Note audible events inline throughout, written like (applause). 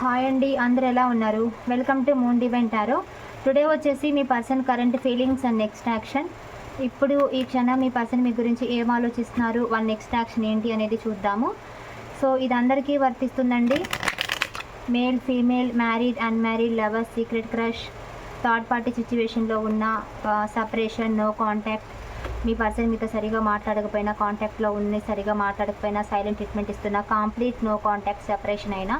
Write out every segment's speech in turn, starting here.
Hi అండి అందరు ఎలా ఉన్నారు? Welcome to moon divine tarot today వచ్చేసి మీ person current feelings and next action ఇప్పుడు ఈ క్షణం మీ పర్సన్ మీ గురించి ఏం ఆలోచిస్తున్నారు? వాళ్ళ నెక్స్ట్ యాక్షన్ ఏంటి అనేది చూద్దాము. సో ఇది అందరికీ వర్తిస్తుందండి. Male female married unmarried lovers secret crush third party సిచ్యువేషన్లో ఉన్న సపరేషన్ నో కాంటాక్ట్ మీ పర్సన్ మీతో సరిగా మాట్లాడకపోయినా కాంటాక్ట్లో ఉన్న సరిగా మాట్లాడకపోయినా సైలెంట్ ట్రీట్మెంట్ ఇస్తున్నా కంప్లీట్ నో కాంటాక్ట్ సెపరేషన్ అయినా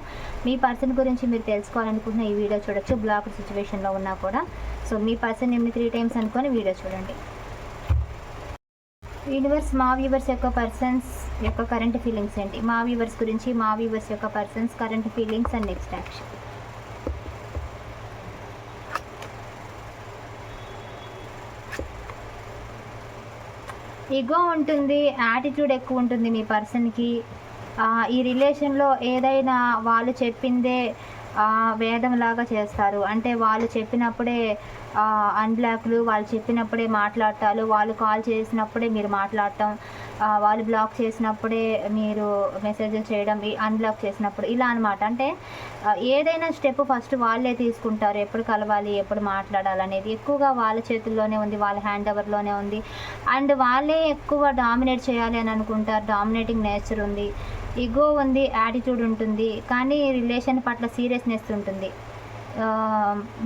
మీ పర్సన్ గురించి మీరు తెలుసుకోవాలనుకుంటున్న ఈ వీడియో చూడొచ్చు. బ్లాక్ సిచ్యువేషన్లో ఉన్నా కూడా. సో మీ పర్సన్ ఎన్ని త్రీ టైమ్స్ అనుకొని వీడియో చూడండి. యూనివర్స్ మా వ్యూవర్స్ యొక్క పర్సన్స్ యొక్క కరెంట్ ఫీలింగ్స్ ఏంటి? మా వ్యూవర్స్ గురించి మా వ్యూవర్స్ యొక్క persons current feelings and next action ego ఉంటుంది యాటిట్యూడ్ ఎక్కువ ఉంటుంది మీ పర్సన్కి ఈ రిలేషన్లో ఏదైనా వాళ్ళు చెప్పిందే వేదం లాగా చేస్తారు. అంటే వాళ్ళు చెప్పినప్పుడే అన్బ్లాక్లు వాళ్ళు చెప్పినప్పుడే మాట్లాడటాలు వాళ్ళు కాల్ చేసినప్పుడే మీరు మాట్లాడటం. వాళ్ళు బ్లాక్ చేసినప్పుడే మీరు మెసేజ్లు చేయడం అన్బ్లాక్ చేసినప్పుడు ఇలా అనమాట అంటే ఏదైనా స్టెప్ ఫస్ట్ వాళ్ళే తీసుకుంటారు. ఎప్పుడు కలవాలి ఎప్పుడు మాట్లాడాలి అనేది. ఎక్కువగా వాళ్ళ చేతుల్లోనే ఉంది వాళ్ళ హ్యాండ్ ఓవర్లోనే ఉంది. అండ్ వాళ్ళే ఎక్కువ డామినేట్ చేయాలి అని అనుకుంటారు. డామినేటింగ్ నేచర్ ఉంది. ఇగో ఉంది యాటిట్యూడ్ ఉంటుంది. కానీ రిలేషన్ పట్ల సీరియస్నెస్ ఉంటుంది.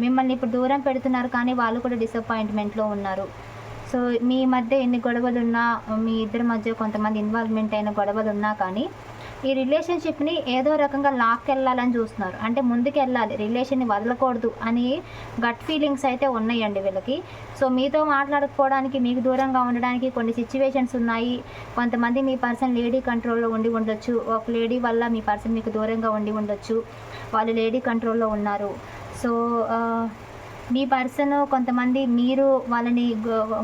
మిమ్మల్ని ఇప్పుడు దూరం పెడుతున్నారు కానీ వాళ్ళు కూడా డిసప్పాయింట్మెంట్లో ఉన్నారు. సో మీ మధ్య ఎన్ని గొడవలు ఉన్నా మీ ఇద్దరి మధ్య కొంతమంది ఇన్వాల్వ్మెంట్ అయిన గొడవలు ఉన్నా కానీ ఈ రిలేషన్షిప్ని ఏదో రకంగా లాక్కెళ్ళాలని చూస్తున్నారు. అంటే ముందుకు వెళ్ళాలి రిలేషన్ని వదలకూడదు అని గట్ ఫీలింగ్స్ అయితే ఉన్నాయండి వీళ్ళకి. సో మీతో మాట్లాడుకోవడానికి మీకు దూరంగా ఉండడానికి కొన్ని సిచ్యువేషన్స్ ఉన్నాయి. కొంతమంది మీ పర్సన్ లేడీ కంట్రోల్లో ఉండి ఉండొచ్చు. ఒక లేడీ వల్ల మీ పర్సన్ మీకు దూరంగా ఉండి ఉండొచ్చు. వాళ్ళు లేడీ కంట్రోల్లో ఉన్నారు. సో మీ పర్సన్ కొంతమంది మీరు వాళ్ళని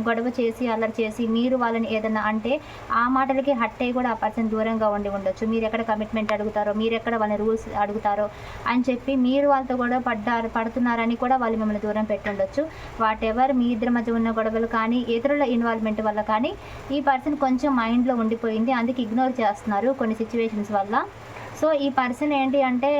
గొడవ చేసి అల్లరి చేసి మీరు వాళ్ళని ఏదన్నా అంటే ఆ మాటలకి హట్ అయ్యి కూడా ఆ పర్సన్ దూరంగా ఉండి ఉండొచ్చు. మీరు ఎక్కడ కమిట్మెంట్ అడుగుతారో మీరు ఎక్కడ వాళ్ళ రూల్స్ అడుగుతారో అని చెప్పి మీరు వాళ్ళతో గొడవ పడ్డారు పడుతున్నారని కూడా వాళ్ళు మిమ్మల్ని దూరం పెట్టుండొచ్చు వాట్ ఎవర్ మీ ఇద్దరి మధ్య ఉన్న గొడవలు కానీ ఇతరుల ఇన్వాల్వ్మెంట్ వల్ల కానీ ఈ పర్సన్ కొంచెం మైండ్లో ఉండిపోయింది. అందుకే ఇగ్నోర్ చేస్తున్నారు కొన్ని సిచ్యువేషన్స్ వల్ల. సో ఈ పర్సన్ ఏంటి అంటే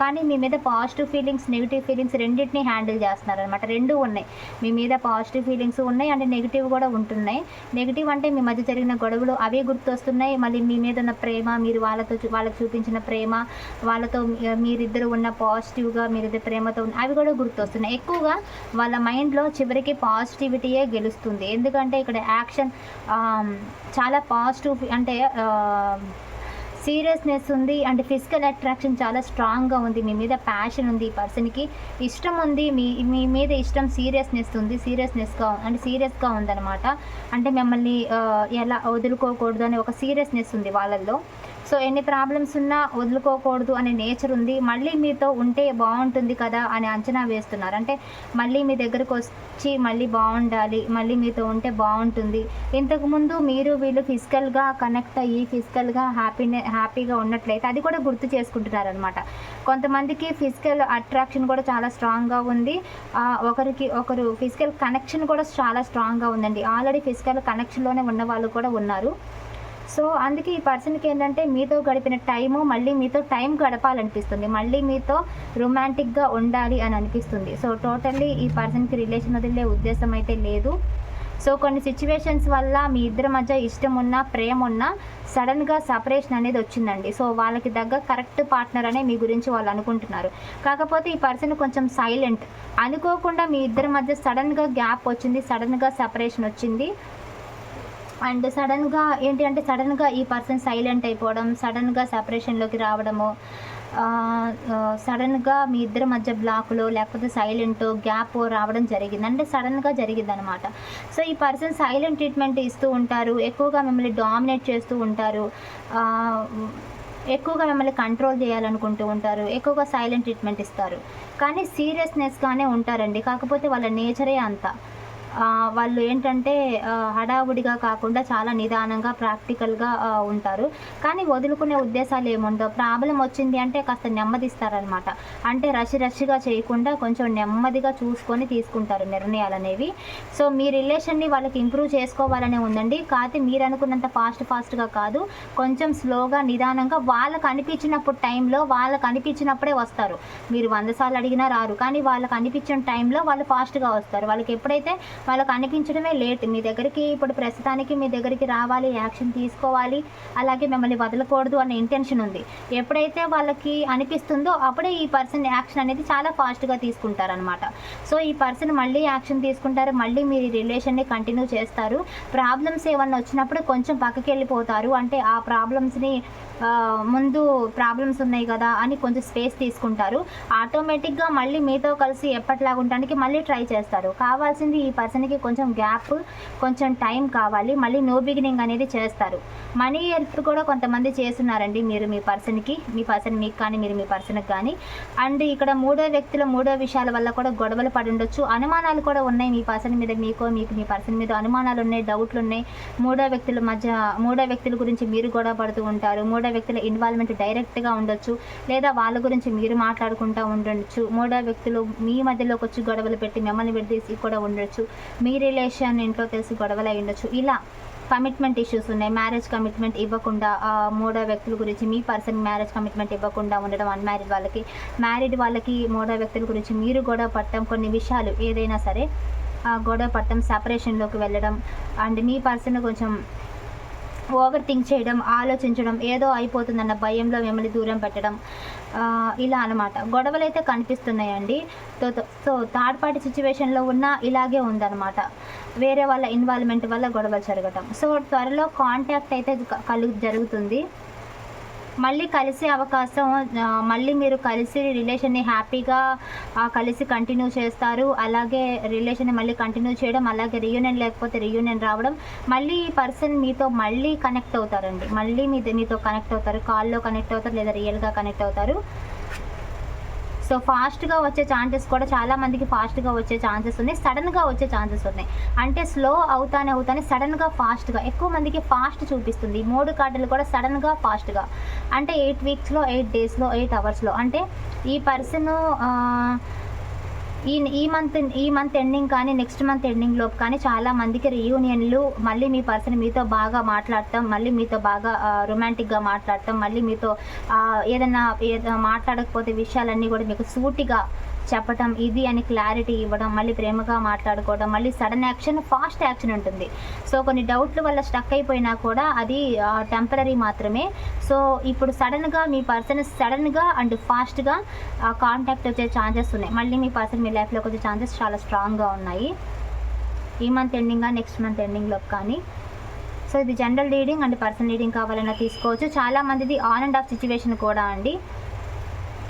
కానీ మీ మీద పాజిటివ్ ఫీలింగ్స్ నెగిటివ్ ఫీలింగ్స్ రెండింటిని హ్యాండిల్ చేస్తున్నారు అనమాట రెండు ఉన్నాయి. మీ మీద పాజిటివ్ ఫీలింగ్స్ ఉన్నాయి అంటే నెగిటివ్ కూడా ఉంటున్నాయి. నెగిటివ్ అంటే మీ మధ్య జరిగిన గొడవలు అవే గుర్తొస్తున్నాయి. మళ్ళీ మీ మీద ఉన్న ప్రేమ మీరు వాళ్ళతో వాళ్ళకి చూపించిన ప్రేమ వాళ్ళతో మీరిద్దరు ఉన్న పాజిటివ్గా మీరిద్దరు ప్రేమతో అవి కూడా గుర్తొస్తున్నాయి. ఎక్కువగా వాళ్ళ మైండ్లో చివరికి పాజిటివిటీయే గెలుస్తుంది. ఎందుకంటే ఇక్కడ యాక్షన్ చాలా పాజిటివ్ అంటే సీరియస్నెస్ ఉంది అండ్ ఫిజికల్ అట్రాక్షన్ చాలా స్ట్రాంగ్గా ఉంది. మీ మీద ప్యాషన్ ఉంది ఈ పర్సన్కి. ఇష్టం ఉంది మీ మీ మీద ఇష్టం సీరియస్నెస్ ఉంది సీరియస్నెస్గా అంటే సీరియస్గా ఉందన్నమాట. అంటే మిమ్మల్ని ఎలా వదులుకోకూడదు అనే ఒక సీరియస్నెస్ ఉంది వాళ్ళల్లో. సో ఎన్ని ప్రాబ్లమ్స్ ఉన్నా వదులుకోకూడదు అనే నేచర్ ఉంది. మళ్ళీ మీతో ఉంటే బాగుంటుంది కదా అని అంచనా వేస్తున్నారు. అంటే మళ్ళీ మీ దగ్గరకు వచ్చి మళ్ళీ బాగుండాలి మళ్ళీ మీతో ఉంటే బాగుంటుంది. ఇంతకుముందు మీరు వీళ్ళు ఫిజికల్గా కనెక్ట్ అయ్యి ఫిజికల్గా హ్యాపీనే హ్యాపీగా ఉన్నట్లయితే అది కూడా గుర్తు చేసుకుంటున్నారు అనమాట కొంతమందికి ఫిజికల్ అట్రాక్షన్ కూడా చాలా స్ట్రాంగ్గా ఉంది. ఒకరికి ఒకరు ఫిజికల్ కనెక్షన్ కూడా చాలా స్ట్రాంగ్గా ఉందండి. ఆల్రెడీ ఫిజికల్ కనెక్షన్లోనే ఉన్న వాళ్ళు కూడా ఉన్నారు. సో అందుకే ఈ పర్సన్కి ఏంటంటే మీతో గడిపిన టైము మళ్ళీ మీతో టైం గడపాలనిపిస్తుంది. మళ్ళీ మీతో రొమాంటిక్గా ఉండాలి అని అనిపిస్తుంది. సో టోటల్లీ ఈ పర్సన్కి రిలేషన్ వదిలే ఉద్దేశం అయితే లేదు. సో కొన్ని సిచ్యువేషన్స్ వల్ల మీ ఇద్దరి మధ్య ఇష్టం ఉన్న ప్రేమ ఉన్న సడన్గా సపరేషన్ అనేది వచ్చిందండి. సో వాళ్ళకి దగ్గర కరెక్ట్ పార్ట్నర్ అనే మీ గురించి వాళ్ళు అనుకుంటున్నారు. కాకపోతే ఈ పర్సన్ కొంచెం సైలెంట్ అనుకోకుండా మీ ఇద్దరి మధ్య సడన్గా గ్యాప్ వచ్చింది సడన్గా సపరేషన్ వచ్చింది. అండ్ సడన్గా ఏంటి అంటే సడన్గా ఈ పర్సన్ సైలెంట్ అయిపోవడం సడన్గా సపరేషన్లోకి రావడము సడన్గా మీ ఇద్దరి మధ్య బ్లాక్లో లేకపోతే సైలెంట్ గ్యాప్ రావడం జరిగింది. అంటే సడన్గా జరిగింది అనమాట సో ఈ పర్సన్ సైలెంట్ ట్రీట్మెంట్ ఇస్తూ ఉంటారు ఎక్కువగా మిమ్మల్ని డామినేట్ చేస్తూ ఉంటారు ఎక్కువగా మిమ్మల్ని కంట్రోల్ చేయాలనుకుంటూ ఉంటారు ఎక్కువగా సైలెంట్ ట్రీట్మెంట్ ఇస్తారు. కానీ సీరియస్నెస్గానే ఉంటారండి. కాకపోతే వాళ్ళ నేచరే అంత. వాళ్ళు ఏంటంటే హడావుడిగా కాకుండా చాలా నిదానంగా ప్రాక్టికల్గా ఉంటారు. కానీ వదులుకునే ఉద్దేశాలు ఏముండవు ప్రాబ్లం వచ్చింది అంటే కాస్త నెమ్మదిస్తారనమాట. అంటే రష్ రష్గా చేయకుండా కొంచెం నెమ్మదిగా చూసుకొని తీసుకుంటారు నిర్ణయాలు అనేవి సో మీ రిలేషన్ని వాళ్ళకి ఇంప్రూవ్ చేసుకోవాలనే ఉందండి. కాకపోతే మీరు అనుకున్నంత ఫాస్ట్ ఫాస్ట్గా కాదు. కొంచెం స్లోగా నిదానంగా వాళ్ళకి అనిపించినప్పుడు టైంలో వాళ్ళకి అనిపించినప్పుడే వస్తారు. మీరు వంద సార్లు అడిగినా రారు. కానీ వాళ్ళకి అనిపించిన టైంలో వాళ్ళు ఫాస్ట్గా వస్తారు. వాళ్ళకి ఎప్పుడైతే వాళ్ళకి అనిపించడమే లేట్ మీ దగ్గరికి ఇప్పుడు ప్రస్తుతానికి మీ దగ్గరికి రావాలి యాక్షన్ తీసుకోవాలి అలాగే మిమ్మల్ని వదలకూడదు అనే ఇంటెన్షన్ ఉంది. ఎప్పుడైతే వాళ్ళకి అనిపిస్తుందో అప్పుడే ఈ పర్సన్ యాక్షన్ అనేది చాలా ఫాస్ట్గా తీసుకుంటారనమాట సో ఈ పర్సన్ మళ్ళీ యాక్షన్ తీసుకుంటారు మళ్ళీ మీరు రిలేషన్ని కంటిన్యూ చేస్తారు. ప్రాబ్లమ్స్ ఏమన్నా వచ్చినప్పుడు కొంచెం పక్కకి వెళ్ళిపోతారు అంటే ఆ ప్రాబ్లమ్స్ని ముందు ప్రాబ్లమ్స్ ఉన్నాయి కదా అని కొంచెం స్పేస్ తీసుకుంటారు. ఆటోమేటిక్గా మళ్ళీ మీతో కలిసి ఎప్పటిలాగా ఉండడానికి మళ్ళీ ట్రై చేస్తారు. కావాల్సింది ఈ పర్సన్ పర్సన్కి కొంచెం గ్యాప్ కొంచెం టైం కావాలి. మళ్ళీ నో బిగినింగ్ అనేది చేస్తారు. మనీ హెల్ప్ కూడా కొంతమంది చేస్తున్నారండి మీరు మీ పర్సన్కి మీ పర్సన్ మీకు కానీ మీరు మీ పర్సన్కి కానీ. అండ్ ఇక్కడ మూడో వ్యక్తుల మూడో విషయాల వల్ల కూడా గొడవలు పడి ఉండొచ్చు. అనుమానాలు కూడా ఉన్నాయి మీ పర్సన్ మీద మీకో మీకు మీ పర్సన్ మీద అనుమానాలు ఉన్నాయి డౌట్లు ఉన్నాయి. మూడో వ్యక్తుల మధ్య మూడో వ్యక్తుల గురించి మీరు గొడవ పడుతూ ఉంటారు. మూడో వ్యక్తుల ఇన్వాల్వ్మెంట్ డైరెక్ట్గా ఉండొచ్చు. లేదా వాళ్ళ గురించి మీరు మాట్లాడుకుంటూ ఉండొచ్చు. మూడో వ్యక్తులు మీ మధ్యలోకి వచ్చి గొడవలు పెట్టి మిమ్మల్ని విడదీసి కూడా ఉండొచ్చు. మీ రిలేషన్ ఇంట్లో తెలిసి గొడవలు అయి ఉండొచ్చు. ఇలా కమిట్మెంట్ ఇష్యూస్ ఉన్నాయి. మ్యారేజ్ కమిట్మెంట్ ఇవ్వకుండా మూడో వ్యక్తుల గురించి మీ పర్సన్ మ్యారేజ్ కమిట్మెంట్ ఇవ్వకుండా ఉండడం అన్మ్యారీడ్ వాళ్ళకి. మ్యారీడ్ వాళ్ళకి మూడో వ్యక్తుల గురించి మీరు గొడవ పడటం కొన్ని విషయాలు ఏదైనా సరే ఆ, గొడవ పట్టడం సపరేషన్లోకి వెళ్ళడం అండ్ మీ పర్సన్ కొంచెం ఓవర్ థింక్ చేయడం ఆలోచించడం ఏదో అయిపోతుందన్న భయంలో మిమ్మల్ని దూరం పెట్టడం ఇలా అనమాట గొడవలు అయితే కనిపిస్తున్నాయండి సో- సో థర్డ్ పార్టీ సిచ్యువేషన్లో ఉన్న ఇలాగే ఉందన్నమాట. వేరే వాళ్ళ ఇన్వాల్వ్మెంట్ వల్ల గొడవలు జరగటం. సో త్వరలో కాంటాక్ట్ అయితే కలు జరుగుతుంది. మళ్ళీ కలిసే అవకాశం మళ్ళీ మీరు కలిసి రిలేషన్ని హ్యాపీగా కలిసి కంటిన్యూ చేస్తారు. అలాగే రిలేషన్ని మళ్ళీ కంటిన్యూ చేయడం అలాగే రియూనియన్ లేకపోతే రియూనియన్ రావడం. మళ్ళీ ఈ పర్సన్ మీతో మళ్ళీ కనెక్ట్ అవుతారండి. మళ్ళీ మీ మీతో కనెక్ట్ అవుతారు. కాల్లో కనెక్ట్ అవుతారు లేదా రియల్గా కనెక్ట్ అవుతారు. సో ఫాస్ట్గా వచ్చే ఛాన్సెస్ కూడా చాలా మందికి ఫాస్ట్గా వచ్చే ఛాన్సెస్ ఉన్నాయి. సడన్గా వచ్చే ఛాన్సెస్ ఉన్నాయి. అంటే స్లో అవుతానే అవుతానే సడన్గా ఫాస్ట్గా ఎక్కువ మందికి ఫాస్ట్ చూపిస్తుంది. మూడు కార్డులు కూడా సడన్గా ఫాస్ట్గా అంటే ఎయిట్ వీక్స్లో ఎయిట్ డేస్లో ఎయిట్ అవర్స్లో అంటే ఈ పర్సన్ ఈ ఈ మంత్ ఈ మంత్ ఎండింగ్ కానీ నెక్స్ట్ మంత్ ఎండింగ్ లోపు కానీ చాలా మందికి రీయూనియన్లు మళ్ళీ మీ పర్సన్ మీతో బాగా మాట్లాడతాం మళ్ళీ మీతో బాగా రొమాంటిక్గా మాట్లాడతాం మళ్ళీ మీతో ఏదైనా ఏదైనా మాట్లాడకపోతే విషయాలన్నీ కూడా మీకు సూటిగా చెప్పటం ఇది అని క్లారిటీ ఇవ్వడం మళ్ళీ ప్రేమగా మాట్లాడుకోవడం మళ్ళీ సడన్ యాక్షన్ ఫాస్ట్ యాక్షన్ ఉంటుంది. సో కొన్ని డౌట్ల వల్ల స్టక్ అయిపోయినా కూడా అది టెంపరీ మాత్రమే. సో ఇప్పుడు సడన్గా మీ పర్సన్ సడన్గా అండ్ ఫాస్ట్గా కాంటాక్ట్ వచ్చే ఛాన్సెస్ ఉన్నాయి. మళ్ళీ మీ పర్సన్ మీ లైఫ్లోకి వచ్చే ఛాన్సెస్ చాలా స్ట్రాంగ్గా ఉన్నాయి. ఈ మంత్ ఎండింగ్గా నెక్స్ట్ మంత్ ఎండింగ్లో కానీ. సో ఇది general reading and personal reading కావాలన్నా తీసుకోవచ్చు. చాలా మందిది ఆన్ అండ్ ఆఫ్ సిచ్యువేషన్ కూడా అండి.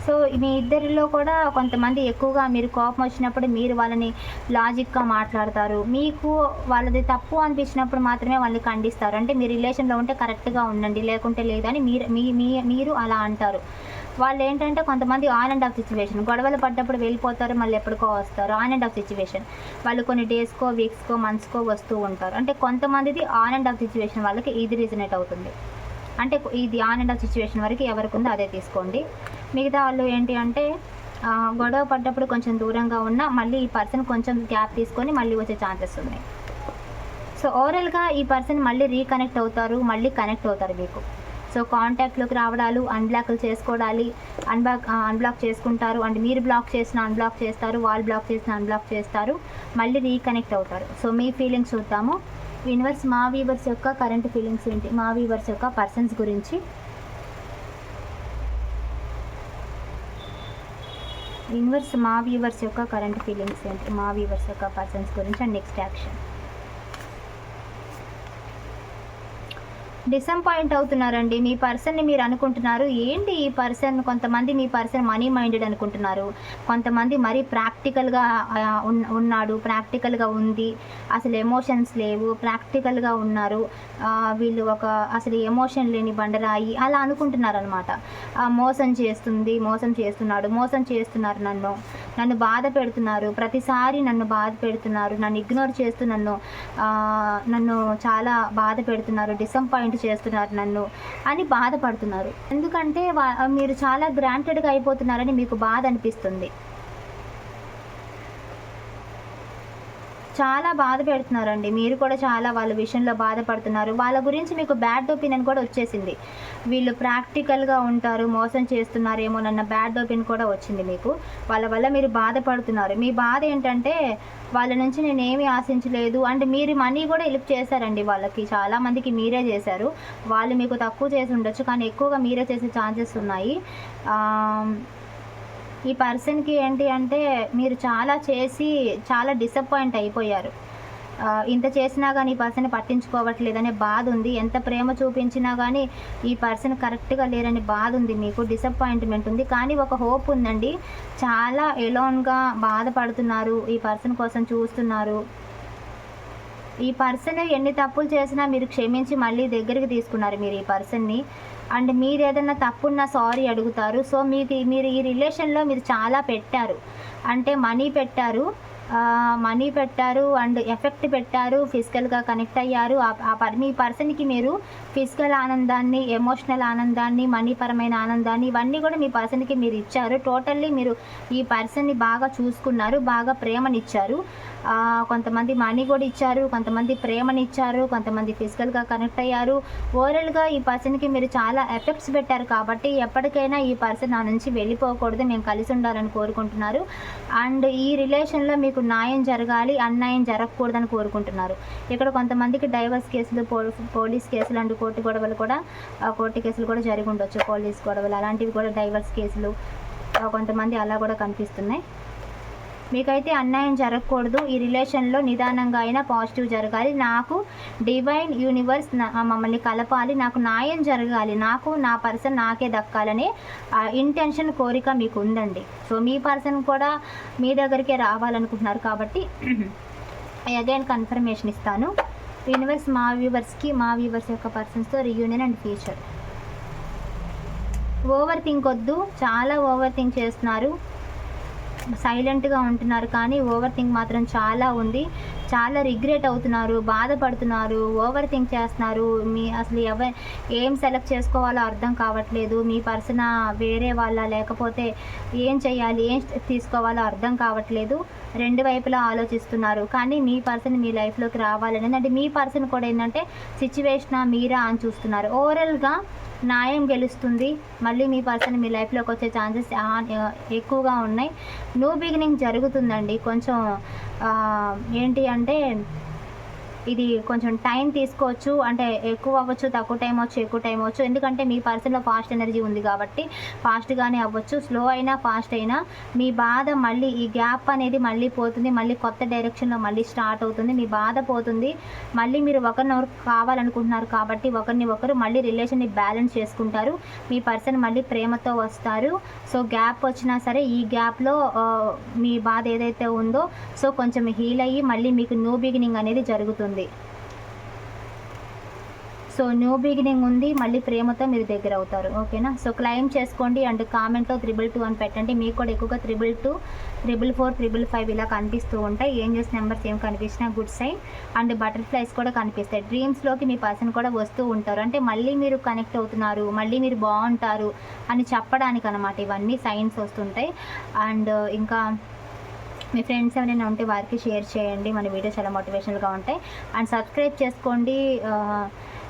సో మీ ఇద్దరిలో కూడా కొంతమంది ఎక్కువగా మీరు కోపం వచ్చినప్పుడు మీరు వాళ్ళని లాజిక్గా మాట్లాడతారు. మీకు వాళ్ళది తప్పు అనిపించినప్పుడు మాత్రమే వాళ్ళని ఖండిస్తారు. అంటే మీ రిలేషన్లో ఉంటే కరెక్ట్గా ఉండండి లేకుంటే లేదని మీరు మీ మీ- మీరు అలా అంటారు. వాళ్ళు ఏంటంటే కొంతమంది ఆన్ అండ్ ఆఫ్ సిచ్యువేషన్ గొడవలు పడ్డప్పుడు వెళ్ళిపోతారు మళ్ళీ ఎప్పటికో వస్తారు. ఆన్ అండ్ ఆఫ్ సిచ్యువేషన్ వాళ్ళు కొన్ని డేస్కో వీక్స్కో మంత్స్కో వస్తూ ఉంటారు. అంటే కొంతమందిది ఆన్ అండ్ ఆఫ్ సిచ్యువేషన్ వాళ్ళకి ఇది రీజనేట్ అవుతుంది. అంటే ఇది ఆన్ అండ్ ఆఫ్ సిచ్యువేషన్ వరకు ఎవరికి ఉందో అదే తీసుకోండి. మిగతా వాళ్ళు ఏంటి అంటే గొడవ పడ్డప్పుడు కొంచెం దూరంగా ఉన్న మళ్ళీ ఈ పర్సన్ కొంచెం గ్యాప్ తీసుకొని మళ్ళీ వచ్చే ఛాన్సెస్ ఉన్నాయి. సో ఓవరాల్గా ఈ పర్సన్ మళ్ళీ రీకనెక్ట్ అవుతారు మళ్ళీ కనెక్ట్ అవుతారు మీకు. సో కాంటాక్ట్లోకి రావడాలు అన్బ్లాక్లు చేసుకోవడాలి అన్బ్లాక్ అన్బ్లాక్ చేసుకుంటారు. అండ్ మీరు బ్లాక్ చేసిన అన్బ్లాక్ చేస్తారు వాళ్ళు బ్లాక్ చేసిన అన్బ్లాక్ చేస్తారు మళ్ళీ రీకనెక్ట్ అవుతారు. సో మీ ఫీలింగ్స్ చూద్దాము. యూనివర్స్ మా వీవర్స్ యొక్క కరెంట్ ఫీలింగ్స్ ఏంటి? మా వీవర్స్ యొక్క పర్సన్స్ గురించి యూనివర్స్ మా వ్యూవర్స్ యొక్క కరెంట్ ఫీలింగ్స్ ఏంటి? మా వ్యూవర్స్ యొక్క పర్సన్స్ గురించి అండ్ నెక్స్ట్ యాక్షన్. డిసప్పాయింట్ అవుతున్నారండి. మీ పర్సన్ని మీరు అనుకుంటున్నారు. ఏంటి ఈ పర్సన్? కొంతమంది మీ పర్సన్ మనీ మైండెడ్ అనుకుంటున్నారు. కొంతమంది మరీ ప్రాక్టికల్గా ఉన్నాడు. ప్రాక్టికల్గా ఉంది. అసలు ఎమోషన్స్ లేవు. ప్రాక్టికల్గా ఉన్నారు. వీళ్ళు ఒక అసలు ఎమోషన్ లేని బండరాయి అలా అనుకుంటున్నారు అనమాట మోసం చేస్తుంది మోసం చేస్తున్నాడు మోసం చేస్తున్నారు నన్ను. నన్ను బాధ పెడుతున్నారు. ప్రతిసారి నన్ను బాధ పెడుతున్నారు. నన్ను ఇగ్నోర్ చేస్తూ నన్ను నన్ను చాలా బాధ పెడుతున్నారు. డిసప్పాయింట్ చేస్తున్నారు నన్ను అని బాధపడుతున్నారు. ఎందుకంటే వా- మీరు చాలా గ్రాంటెడ్గా అయిపోతున్నారని మీకు బాధ అనిపిస్తుంది. చాలా బాధ పెడుతున్నారండి. మీరు కూడా చాలా వాళ్ళ విషయంలో బాధపడుతున్నారు. వాళ్ళ గురించి మీకు బ్యాడ్ ఒపీనియన్ కూడా వచ్చేసింది. వీళ్ళు ప్రాక్టికల్గా ఉంటారు మోసం చేస్తున్నారేమోనన్న బ్యాడ్ ఒపీనియన్ కూడా వచ్చింది మీకు. వాళ్ళ వల్ల మీరు బాధపడుతున్నారు. మీ బాధ ఏంటంటే వాళ్ళ నుంచి నేను ఏమీ ఆశించలేదు. అండ్ మీరు మనీ కూడా హెల్ప్ చేశారండి వాళ్ళకి. చాలామందికి మీరే చేశారు. వాళ్ళు మీకు తక్కువ చేసి ఉండొచ్చు. కానీ ఎక్కువగా మీరే చేసే ఛాన్సెస్ ఉన్నాయి. ఈ పర్సన్కి ఏంటి అంటే మీరు చాలా చేసి చాలా డిసప్పాయింట్ అయిపోయారు. ఇంత చేసినా కానీ ఈ పర్సన్ పట్టించుకోవట్లేదనే బాధ ఉంది. ఎంత ప్రేమ చూపించినా కానీ ఈ పర్సన్ కరెక్ట్గా లేరని బాధ ఉంది మీకు డిసప్పాయింట్మెంట్ ఉంది. కానీ ఒక హోప్ ఉందండి. చాలా ఎలోన్గా బాధపడుతున్నారు ఈ పర్సన్ కోసం చూస్తున్నారు. ఈ పర్సన్ ఎన్ని తప్పులు చేసినా మీరు క్షమించి మళ్ళీ దగ్గరికి తీసుకున్నారు మీరు ఈ పర్సన్ని అండ్ మీరు ఏదైనా తప్పున్నా సారీ అడుగుతారు. సో మీకు మీరు ఈ రిలేషన్లో మీరు చాలా పెట్టారు. అంటే మనీ పెట్టారు. మనీ పెట్టారు అండ్ ఎఫెక్ట్ పెట్టారు. ఫిజికల్గా కనెక్ట్ అయ్యారు. ఆ- పర్ మీ పర్సన్కి మీరు ఫిజికల్ ఆనందాన్ని ఎమోషనల్ ఆనందాన్ని మనీ పరమైన ఆనందాన్ని ఇవన్నీ కూడా మీ పర్సన్కి మీరు ఇచ్చారు. టోటల్లీ మీరు ఈ పర్సన్ని బాగా చూసుకున్నారు. బాగా ప్రేమనిచ్చారు. కొంతమంది మనీ కూడా ఇచ్చారు కొంతమంది ప్రేమని ఇచ్చారు కొంతమంది ఫిజికల్గా కనెక్ట్ అయ్యారు. ఓవరాల్గా ఈ పర్సన్కి మీరు చాలా ఎఫెక్ట్స్ పెట్టారు కాబట్టి ఎప్పటికైనా ఈ పర్సన్ నా నుంచి వెళ్ళిపోకూడదు మేము కలిసి ఉండాలని కోరుకుంటున్నారు. అండ్ ఈ రిలేషన్లో మీకు న్యాయం జరగాలి అన్యాయం జరగకూడదని కోరుకుంటున్నారు. ఇక్కడ కొంతమందికి డైవర్స్ కేసులు పో- పోలీస్ కేసులు అండ్ కోర్టు గొడవలు కూడా కోర్టు కేసులు కూడా జరిగి ఉండొచ్చు పోలీస్ గొడవలు అలాంటివి కూడా డైవర్స్ కేసులు కొంతమంది అలా కూడా కనిపిస్తున్నాయి. మీకైతే అన్యాయం జరగకూడదు. ఈ రిలేషన్లో నిదానంగా అయినా పాజిటివ్ జరగాలి. నాకు డివైన్ యూనివర్స్ నా- మమ్మల్ని కలపాలి. నాకు న్యాయం జరగాలి. నాకు నా పర్సన్ నాకే దక్కాలని ఇంటెన్షన్ కోరిక మీకు ఉందండి సో మీ పర్సన్ కూడా మీ దగ్గరికే రావాలనుకుంటున్నారు కాబట్టి (clears throat) అగైన్ కన్ఫర్మేషన్ ఇస్తాను. యూనివర్స్ మా వ్యూవర్స్కి మా వ్యూవర్స్ యొక్క పర్సన్స్తో reunion and future. Over think వద్దు. చాలా ఓవర్ థింక్ చేస్తున్నారు. సైలెంట్గా ఉంటున్నారు కానీ ఓవర్ థింక్ మాత్రం చాలా ఉంది. చాలా రిగ్రెట్ అవుతున్నారు బాధపడుతున్నారు ఓవర్ థింక్ చేస్తున్నారు. మీ అసలు ఎవ ఏం సెలెక్ట్ చేసుకోవాలో అర్థం కావట్లేదు. మీ పర్సన్ వేరే వాళ్ళ లేకపోతే ఏం చేయాలి ఏం తీసుకోవాలో అర్థం కావట్లేదు. రెండు వైపులా ఆలోచిస్తున్నారు. కానీ మీ పర్సన్ మీ లైఫ్లోకి రావాలని అంటే మీ పర్సన్ కూడా ఏంటంటే సిచ్యువేషన్ మీరా? అని చూస్తున్నారు. ఓవరాల్గా న్యాయం గెలుస్తుంది. మళ్ళీ మీ పర్సన్ మీ లైఫ్లోకి వచ్చే ఛాన్సెస్ ఎక్కువగా ఉన్నాయి. న్యూ బిగినింగ్ జరుగుతుందండి. కొంచెం ఏంటి అంటే ఇది కొంచెం టైం తీసుకోవచ్చు అంటే ఎక్కువ అవ్వచ్చు తక్కువ టైం అవ్వచ్చు ఎక్కువ టైం అవ్వచ్చు. ఎందుకంటే మీ పర్సన్లో ఫాస్ట్ ఎనర్జీ ఉంది కాబట్టి ఫాస్ట్గానే అవ్వచ్చు. స్లో అయినా ఫాస్ట్ అయినా మీ బాధ మళ్ళీ ఈ గ్యాప్ అనేది మళ్ళీ పోతుంది. మళ్ళీ కొత్త డైరెక్షన్లో మళ్ళీ స్టార్ట్ అవుతుంది. మీ బాధ పోతుంది. మళ్ళీ మీరు ఒకరినొకరు కావాలనుకుంటున్నారు కాబట్టి ఒకరిని ఒకరు మళ్ళీ రిలేషన్ని బ్యాలెన్స్ చేసుకుంటారు. మీ పర్సన్ మళ్ళీ ప్రేమతో వస్తారు. సో గ్యాప్ వచ్చినా సరే ఈ గ్యాప్లో మీ బాధ ఏదైతే ఉందో సో కొంచెం హీల్ అయ్యి మళ్ళీ మీకు న్యూ బిగినింగ్ అనేది జరుగుతుంది. సో న్యూ బిగినింగ్ ఉంది. మళ్ళీ ప్రేమతో మీరు దగ్గర అవుతారు. ఓకేనా సో క్లైమ్ చేసుకోండి అండ్ కామెంట్లో త్రిబుల్ టూ అని పెట్టండి. మీకు కూడా ఎక్కువగా triple two triple four triple five ఇలా కనిపిస్తూ ఉంటాయి. ఏంజెస్ నెంబర్స్ ఏం కనిపించినా గుడ్ సైన్ అండ్ బటర్ఫ్లైస్ కూడా కనిపిస్తాయి. డ్రీమ్స్లోకి మీ పర్సన్ కూడా వస్తూ ఉంటారు. అంటే మళ్ళీ మీరు కనెక్ట్ అవుతున్నారు. మళ్ళీ మీరు బాగుంటారు అని చెప్పడానికి అనమాట ఇవన్నీ సైన్స్ వస్తుంటాయి. అండ్ ఇంకా మీ ఫ్రెండ్స్ ఎవరైనా ఉంటే వారికి షేర్ చేయండి. మన వీడియో చాలా మోటివేషనల్గా ఉంటాయి. అండ్ సబ్స్క్రైబ్ చేసుకోండి. ఆ,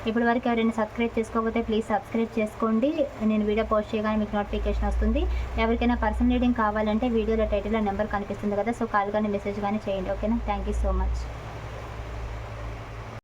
ఇప్పటి వరకు ఎవరైనా సబ్స్క్రైబ్ చేసుకోకపోతే ప్లీజ్ సబ్స్క్రైబ్ చేసుకోండి. నేను వీడియో పోస్ట్ చేయగానే మీకు నోటిఫికేషన్ వస్తుంది. ఎవరికైనా పర్సనల్ రీడింగ్ కావాలంటే వీడియోలో టైటిల్లో నెంబర్ కనిపిస్తుంది కదా సో కాల్ కానీ మెసేజ్ కానీ చేయండి. ఓకేనా థ్యాంక్ యూ సో మచ్